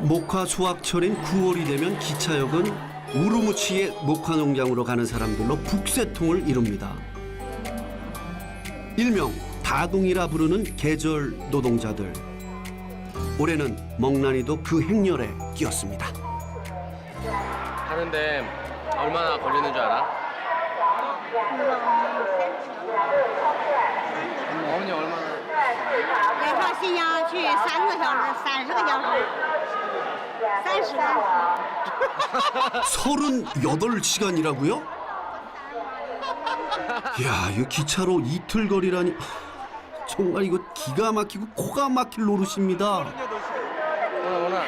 목화 수확철인 9월이 되면 기차역은 우르무치의 목화 농장으로 가는 사람들로 북새통을 이룹니다. 일명 다둥이라 부르는 계절 노동자들. 올해는 멍난이도 그 행렬에 끼었습니다. 하는데 얼마나 걸리는 줄 알아? 어머니 얼마나 来到新疆去三个小时，三十个小时， 三十个。 38시간이라고요? 야, 이 기차로 이틀 거리라니 정말 이거 기가 막히고 코가 막힐 노릇입니다. 오나 오나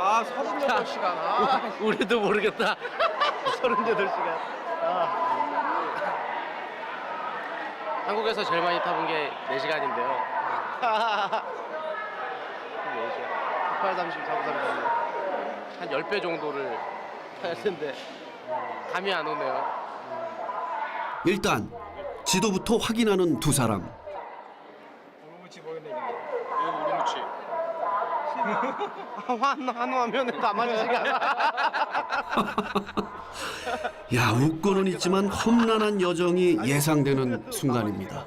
아, 38시간. 아, 우리도 모르겠다 38시간. 한국에서 제일 많이 타본 게 4시간인데요 98, 30, 4, 3, 한 10배 정도를 타야 텐데 감이 안 오네요 일단 지도부터 확인하는 두 사람. 우르무치 보이네, 이게. 이거 한우, 한우 하면은 나머지 시간. 야, 웃고는 있지만 험난한 여정이 예상되는 순간입니다.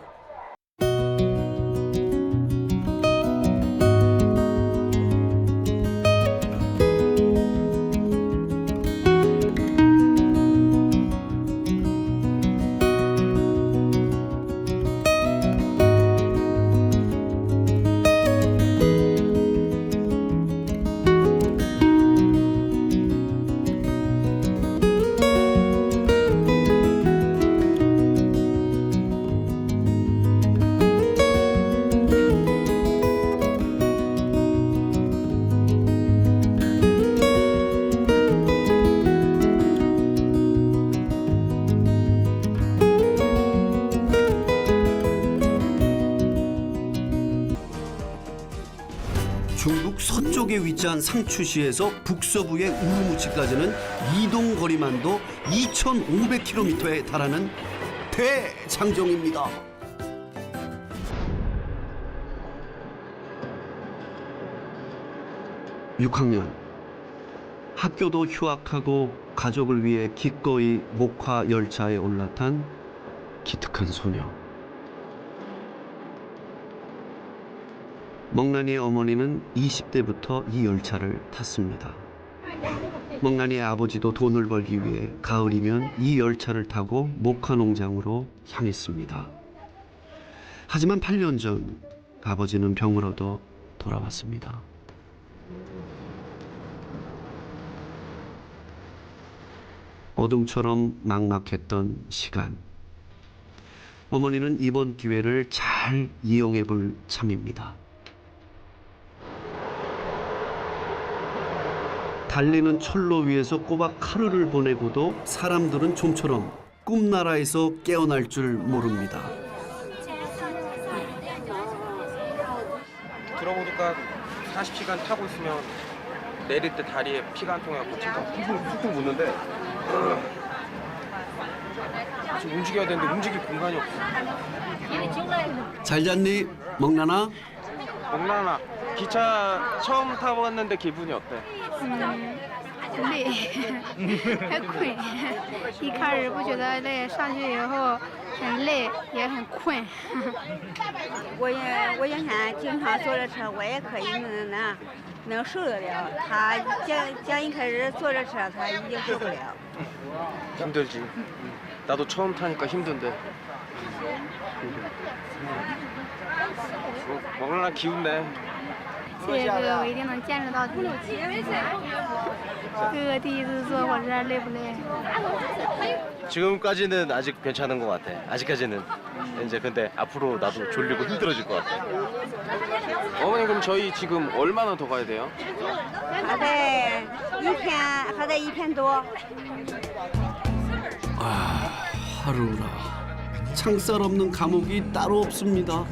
중국 서쪽에 위치한 상추시에서 북서부의 우르무치까지는 이동 거리만도 2,500km에 달하는 대장정입니다. 육학년 학교도 휴학하고 가족을 위해 기꺼이 목화 열차에 올라탄 기특한 소녀. 멍난이의 어머니는 20대부터 이 열차를 탔습니다. 멍난이의 아버지도 돈을 벌기 위해 가을이면 이 열차를 타고 목화 농장으로 향했습니다. 하지만 8년 전 아버지는 얻어 돌아왔습니다. 어둠처럼 막막했던 시간. 어머니는 이번 기회를 잘 이용해 볼 참입니다. 달리는 철로 위에서 꼬박 하루를 보내고도 사람들은 좀처럼 꿈나라에서 깨어날 줄 모릅니다. 들어보니까 40시간 타고 있으면 내릴 때 다리에 피가 안 진짜 퉁퉁, 퉁퉁 묻는데 지금 움직여야 되는데 움직일 공간이 없어. 잘 잤니? 먹나나? 먹나나 기차 처음 타봤는데 기분이 어때? 累，还困。一开始不觉得累，上去以后很累，也很困。我也我也想经常坐这车，我也可以能能能受得了。他刚刚一开始坐这车，他已经受不了。 힘들지. 나도 처음 타니까 힘든데. 뭐, 먹나나 기운내. 谢谢哥哥，我一定能坚持到底。哥哥第一次坐火车，累不累？ 지금까지는 아직 괜찮은 것 같아 아직까지는 이제 근데 앞으로 나도 졸리고 힘들어질 것 같아 어머니 그럼 저희 지금 얼마나 더 가야 돼요? 还得一天，还得一天多。 아, 하루라. 창살 없는 감옥이 따로 없습니다.